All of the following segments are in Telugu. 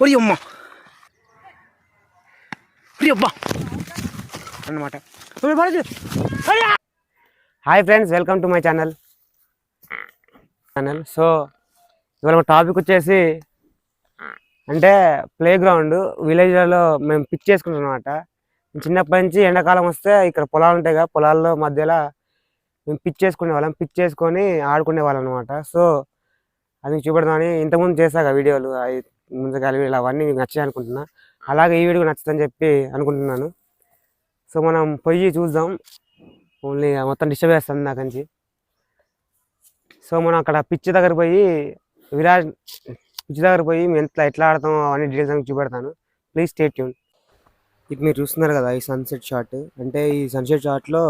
ఒరి అమ్మ. ఒరి అబ్బా. అన్నమాట. Hi friends welcome to my channel channel so ఇవాళ టాపిక్ వచ్చేసి అంటే ప్లే గ్రౌండ్ విలేజ్లలో మేము పిక్ చేసుకుంటాం అనమాట చిన్నప్పటి నుంచి ఎండాకాలం వస్తే ఇక్కడ పొలాలు ఉంటాయి కదా పొలాల్లో మధ్యలో మేము పిచ్ చేసుకునే వాళ్ళం. పిచ్ చేసుకొని ఆడుకునే వాళ్ళం అనమాట సో అది చూపెడదామని ఇంతకుముందు చేశాక వీడియోలు. అవి ఇలా అవన్నీ మీకు నచ్చాయి అనుకుంటున్నా. అలాగే ఈ వీడియో నచ్చుతుందని చెప్పి అనుకుంటున్నాను. సో మనం పొయ్యి చూద్దాం. ఓన్లీ మొత్తం డిస్టర్బ్ చేస్తుంది నాకంచి నుంచి సో మనం అక్కడ పిచ్చి దగ్గర పోయి విరాజ్ పిచ్చి దగ్గర పోయి మేము ఎంత ఎట్లా ఆడతాం అవన్నీ డీటెయిల్స్ అని చూపెడతాను. ప్లీజ్ స్టే ట్యూన్ ఇది మీరు చూస్తున్నారు కదా ఈ సన్సెట్ షాట్ అంటే ఈ సన్సెట్ షాట్లో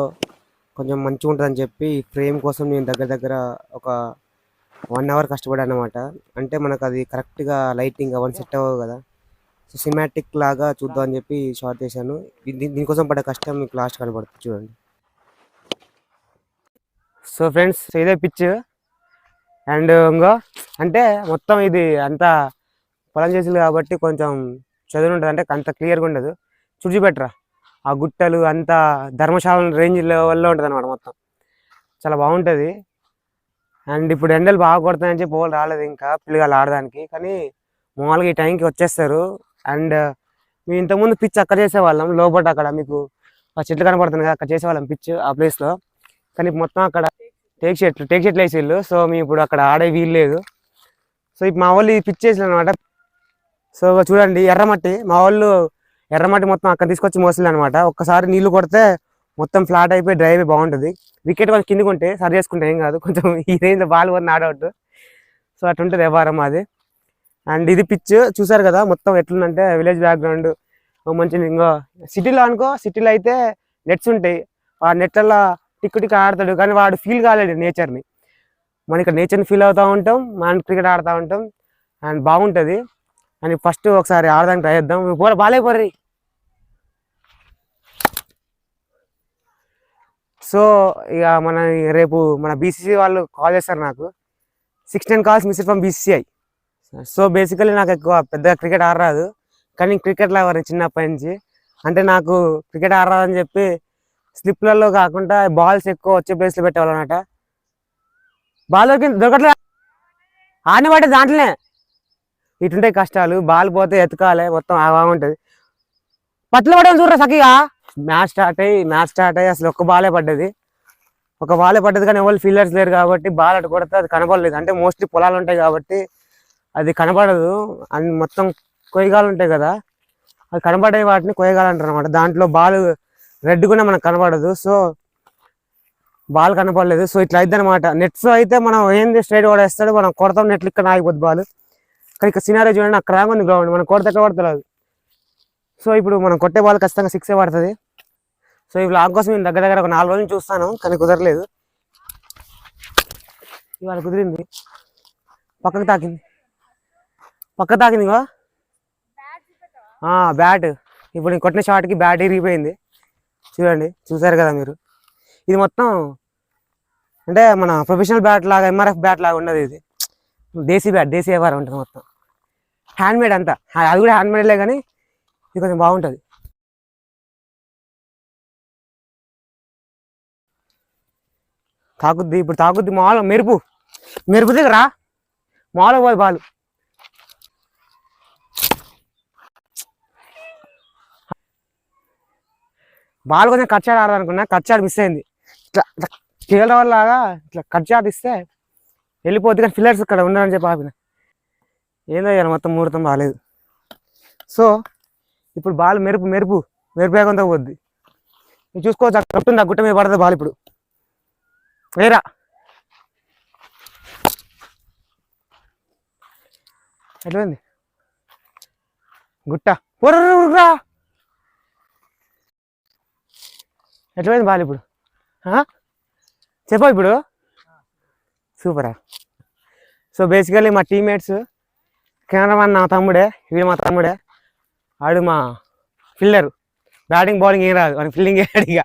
కొంచెం మంచిగా ఉంటుందని చెప్పి ఫ్రేమ్ కోసం నేను దగ్గర దగ్గర ఒక వన్ అవర్ కష్టపడాను అనమాట అంటే మనకు అది కరెక్ట్గా లైటింగ్ అవన్నీ సెట్ అవ్వవు కదా. సో సిమాటిక్ లాగా చూద్దాం అని చెప్పి షార్ట్ చేశాను. దీనికోసం పడ్డ కష్టం మీకు లాస్ట్ కనబడుతుంది చూడండి. సో ఫ్రెండ్స్ ఇదే పిచ్. అండ్ ఇంకో అంటే మొత్తం ఇది అంతా పొలం చేసింది కాబట్టి కొంచెం చదువు ఉంటుంది. అంటే అంత క్లియర్గా ఉండదు. చుడిచిపెట్టరా ఆ గుట్టలు అంతా ధర్మశాల రేంజ్ లెవెల్లో ఉంటుంది అనమాట మొత్తం. చాలా బాగుంటుంది. అండ్ ఇప్పుడు ఎండలు బాగా కొడతాయని చెప్పి పోలు రాలేదు ఇంకా పిల్లగాళ్ళు ఆడడానికి. కానీ మామూలుగా ఈ టైంకి వచ్చేస్తారు. అండ్ మేము ఇంతకుముందు పిచ్ అక్కడ చేసేవాళ్ళం. లోపల అక్కడ మీకు ఆ చెట్లు కనపడుతుంది కదా అక్కడ చేసేవాళ్ళం పిచ్ ఆ ప్లేస్లో కానీ మొత్తం అక్కడ టేక్ చెట్లు టేక్ చెట్లు వేసేళ్ళు సో మేము ఇప్పుడు అక్కడ ఆడే వీలు లేదు. సో ఇప్పుడు మా వాళ్ళు పిచ్ చేసారు అనమాట సో చూడండి ఎర్రమట్టి. మా వాళ్ళు ఎర్రమట్టి మొత్తం అక్కడ తీసుకొచ్చి మోసలే అనమాట ఒక్కసారి నీళ్ళు కొడితే మొత్తం ఫ్లాట్ అయిపోయి డ్రైవ్ బాగుంటుంది. వికెట్ కొంచెం కిందికి ఉంటే సరి చేసుకుంటే ఏం కాదు. కొంచెం ఈ రేంజ్లో బాల్ పోతుంది ఆడవుట్ సో అటుంటుంది వ్యవహారం అది. అండ్ ఇది పిచ్ చూసారు కదా మొత్తం ఎట్లుందంటే విలేజ్ బ్యాక్గ్రౌండ్ మంచి ఇంకో సిటీలో అనుకో సిటీలో అయితే నెట్స్ ఉంటాయి. ఆ నెట్లలో టిక్కు టిక్ ఆడతాడు. కానీ వాడు ఫీల్ కాలేడు నేచర్ని మనం ఇక్కడ నేచర్ని ఫీల్ అవుతూ ఉంటాం మనం క్రికెట్ ఆడుతూ ఉంటాం. అండ్ బాగుంటుంది. అని ఫస్ట్ ఒకసారి ఆడదానికి ట్రై చేద్దాం. పోరా బాలే పోర్రి. సో ఇక మన రేపు మన బీసీసీ వాళ్ళు కాల్ చేస్తారు నాకు. Sixteen calls miss from B C I so basically నాకు ఎక్కువ పెద్దగా క్రికెట్ ఆడరాదు. కానీ క్రికెట్ లవర్ చిన్నప్పటి నుంచి. అంటే నాకు క్రికెట్ ఆడరాదని చెప్పి స్లిప్లలో కాకుండా బాల్స్ ఎక్కువ వచ్చే ప్లేస్లో పెట్టేవాళ్ళనమాట బాల్ దొరికి దొరకట్లే. ఆడిన పట్టే దాంట్లోనే. ఇటుంటాయి కష్టాలు బాల్ పోతే ఎతకాలి మొత్తం బాగుంటుంది పట్ల పడడం చూడరా సఖిగా? మ్యాచ్ స్టార్ట్ అయ్యి మ్యాచ్ స్టార్ట్ అయ్యి అసలు ఒక్క బాలే పడ్డది. ఒక బాలే పడ్డది కానీ ఎవరు ఫీల్డర్స్ లేరు కాబట్టి బాల్ అటు కొడితే అది కనపడలేదు అంటే మోస్ట్లీ పొలాలు ఉంటాయి కాబట్టి అది కనపడదు అండ్ మొత్తం కొయ్యగాలు ఉంటాయి కదా అది కనపడే వాటిని కొయ్యగాలు అంటారు అనమాట దాంట్లో బాల్ రెడ్ కూడా మనకు కనపడదు సో బాల్ కనపడలేదు. సో ఇట్లా అయితే అనమాట నెట్స్ అయితే మనం ఏంది స్ట్రైట్ వేస్తాడు మనం కొడతాం నెట్లు ఇక్కడ ఆగిపోద్ది బాల్. కానీ ఇక్కడ సినారీ చూడండి అక్కడ ఉంది గ్రౌండ్ మనం కొడితే ఎక్కడ సో ఇప్పుడు మనం కొట్టే బాల్ ఖచ్చితంగా సిక్సే పడుతుంది. సో ఈ బ్లాగ్ కోసం నేను దగ్గర దగ్గర ఒక నాలుగు రోజులు చూస్తాను కానీ కుదరలేదు. ఇవాళ కుదిరింది. పక్కకు తాకింది. పక్క తాకింది బ్యాట్ ఇప్పుడు నేను కొట్టిన షాట్కి బ్యాట్ ఇరిగిపోయింది. చూడండి చూసారు కదా మీరు. ఇది మొత్తం అంటే మన ప్రొఫెషనల్ బ్యాట్ లాగా ఎంఆర్ఎఫ్ బ్యాట్ లాగా ఉండదు ఇది. దేశీ బ్యాట్ దేశీ వ్యవహారం ఉంటుంది మొత్తం. హ్యాండ్మేడ్ అంతా. అది కూడా హ్యాండ్మేడ్లే కానీ ఇది కొంచెం బాగుంటుంది. తాకుద్ది ఇప్పుడు తాకుద్ది మామూలు మెరుపు. మెరుపు దగ్గర మామూలుగా పోయి బాలు. బాల్ కొంచెం కట్ షాట్ ఆడాలనుకున్నా కట్ షాట్ మిస్ అయింది. ఇట్లా ఇట్లా వల్ల ఇట్లా కట్ షాట్ ఇస్తే వెళ్ళిపోద్ది కానీ ఫిల్లర్స్ ఇక్కడ ఉన్నారని చెప్పి ఆపిన. ఏందో ఇవాళ మొత్తం ముహూర్తం బాగాలేదు సో ఇప్పుడు బాల్ మెరుపు మెరుపు మెరుపు వేగంతో పోద్ది. చూసుకోవచ్చు అక్కడ ఉంటుంది ఆ గుట్ట మీద పడుతుంది బాల్ ఇప్పుడు. వేరా ఎట్లయింది గుట్ట. ఊరరా ఎట్లయింది బాల్ ఇప్పుడు? చెప్పా ఇప్పుడు. సూపరా. సో బేసికలీ మా టీమ్మేట్స్ కెమెరామన్ నా తమ్ముడే వీడు మా తమ్ముడే. ఆడు మా ఫీల్డరు బ్యాటింగ్ బౌలింగ్ ఏం రాదు. అని ఫీల్డింగ్ వేయడు ఇక.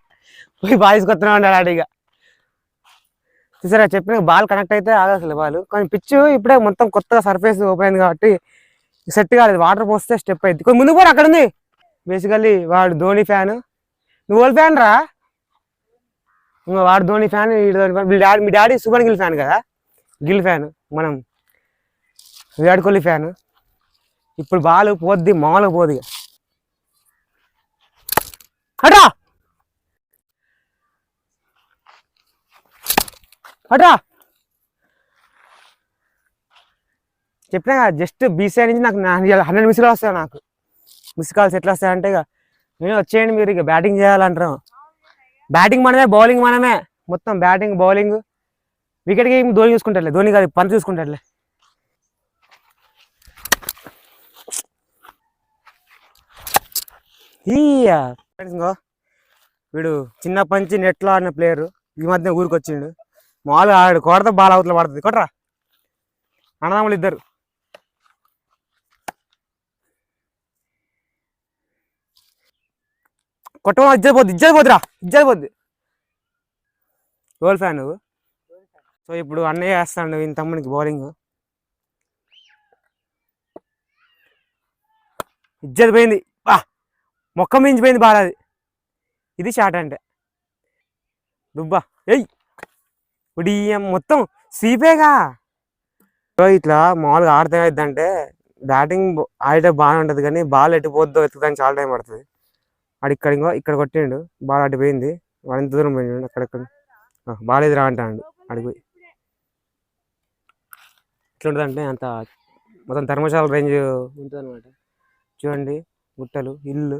పోయి బాల్ తీసుకొస్తున్నా ఉన్నాడు ఆడు ఇక. చూసారా చెప్పిన బాల్ కనెక్ట్ అయితే ఆగదు అసలు బాల్. కానీ పిచ్ ఇప్పుడే మొత్తం కొత్తగా సర్ఫేస్ ఓపెన్ అయింది కాబట్టి సెట్ కాలేదు. వాటర్ పోస్తే స్టెప్ అయింది. కొంచెం ముందు కూడా అక్కడ ఉంది బేసికల్లీ వాడు ధోని ఫ్యాన్ నువ్వు ఓల్ ఫ్యాన్ రా? ఇంకా వాడు ధోని ఫ్యాన్ వీడు ధోని ఫ్యాన్ మీ డాడీ మీ డాడీ సుమన్ గిల్ ఫ్యాన్ కదా? గిల్ ఫ్యాన్ మనం. విరాట్ కోహ్లీ ఫ్యాన్ ఇప్పుడు బాల్ పోద్ది మామూలుగా పోదు అట్రా! అటా చెప్పినా కదా జస్ట్ బీసీ నుంచి నాకు హండ్రెడ్ మిస్ వస్తాయి నాకు. మిస్ కాల్స్ ఎట్లా వస్తాయంటే ఇక నేను వచ్చేయండి మీరు ఇక బ్యాటింగ్ చేయాలంటారు బ్యాటింగ్ మనమే బౌలింగ్ మనమే. మొత్తం batting bowling wicket game Dhoni చూసుకుంటారులే Dhoni కాదు పంత్ చూసుకుంటారులే ఇంకో వీడు చిన్నప్పటి నుంచి నెట్లో ఆడిన ప్లేయర్ ఈ మధ్య ఊరికి వచ్చిండు మామూలుగా ఆడు కొడత బాల్ అవతల పడుతుంది. కొట్రా. అన్నదమ్ములు ఇద్దరు. కొట్టడం ఇజ్జది పోద్ది ఇజ్జది పోద్దిరా. ఇజ్జది పోద్ది. గోల్ ఫ్యాన్ నువ్వు? సో ఇప్పుడు అన్నయ్య వేస్తాడు ఈయన తమ్మునికి బౌలింగ్. ఇజ్జది పోయింది. బా. మొక్క మించిపోయింది బాగా అది. ఇది షాట్ అంటే. దుబ్బా. ఏయ్. ఇప్పుడు ఈ మొత్తం సీపేగా సో ఇట్లా మామూలుగా ఆడితే అవుతుందంటే బ్యాటింగ్ ఆడితే బాగానే ఉంటుంది కానీ బాల్ ఎట్టిపోద్దో పోద్దో చాలా టైం పడుతుంది. ఆడు ఇక్కడ ఇంకో ఇక్కడ కొట్టిండు బాల్ అటు పోయింది వాడు ఎంత దూరం పోయిండు అక్కడక్కడ బాల్ ఎదురా అంటాడు అడిగి పోయి. అంటే అంత మొత్తం ధర్మశాల రేంజ్ ఉంటుంది అనమాట చూడండి గుట్టలు ఇల్లు.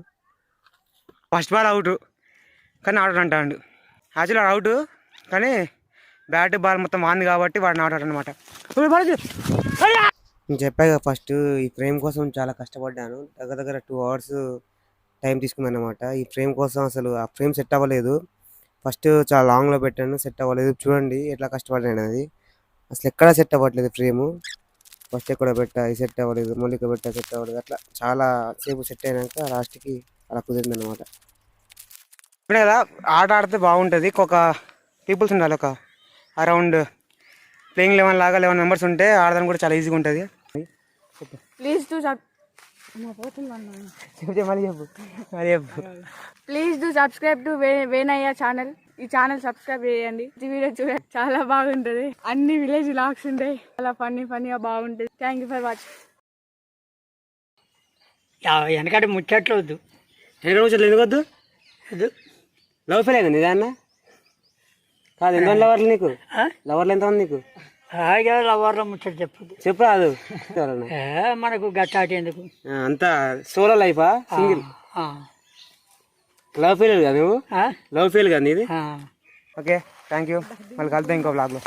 ఫస్ట్ బాల్ అవుట్ కానీ ఆడటంటాడు అంటాడు. అవుట్ కానీ బ్యాట్ బాల్ మొత్తం వాంది కాబట్టి వాడిని ఆడాడు అనమాట నేను చెప్పాక ఫస్ట్ ఈ ఫ్రేమ్ కోసం చాలా కష్టపడ్డాను. దగ్గర దగ్గర టూ అవర్స్ టైం తీసుకున్నాను అనమాట ఈ ఫ్రేమ్ కోసం అసలు ఆ ఫ్రేమ్ సెట్ అవ్వలేదు. ఫస్ట్ చాలా లాంగ్లో పెట్టాను సెట్ అవ్వలేదు. చూడండి ఎట్లా కష్టపడ్డాను అది అసలు ఎక్కడ సెట్ అవ్వట్లేదు ఫ్రేము ఫస్ట్ ఎక్కడ పెట్టా ఇది సెట్ అవ్వలేదు. మళ్ళీ ఇక్కడ పెట్టా సెట్ అవ్వలేదు. అట్లా చాలా సేపు సెట్ అయినాక లాస్ట్కి అలా కుదిరింది అనమాట ఇప్పుడే కదా ఆట ఆడితే బాగుంటుంది. ఒక పీపుల్స్ ఉండాలి ఒక అరౌండ్ ప్లేయింగ్ లెవెన్ లాగా లెవెన్ మెంబర్స్ ఉంటే ఆడడానికి కూడా చాలా ఈజీగా ఉంటుంది. ప్లీజ్ డూ సబ్ చెప్పు మళ్ళీ చెప్పు మళ్ళీ చెప్పు. Please do subscribe to Venayya channel ఈ ఛానల్ సబ్స్క్రైబ్ చేయండి. ఈ వీడియో చూడండి చాలా బాగుంటది. అన్ని విలేజ్ లాక్స్ ఉంటాయి చాలా ఫన్నీ ఫన్నీగా బాగుంటుంది. థ్యాంక్ యూ ఫర్ వాచింగ్ వెనకటి ముచ్చట్లు వద్దు. ఎక్కడ కూర్చోలేదు ఎందుకు వద్దు? వద్దు. లవ్ ఫెయిల్ అయింది నిదాన్న కాదు ఎంత లవర్లు నీకు? లవర్లు ఎంత ఉంది నీకు? హాయిగా లవర్లో ముచ్చట చెప్పు రాదు ఎవరన్నా? ఏ, మనకు గట్టాటి ఎందుకు? అంతా సోలో లైఫా? సింగిల్? లవ్ ఫెయిల్ కదా నువ్వు? లవ్ ఫెయిల్ కదా నీది. ఓకే థ్యాంక్ యూ మళ్ళీ కలుద్దాం ఇంకో బ్లాగ్లో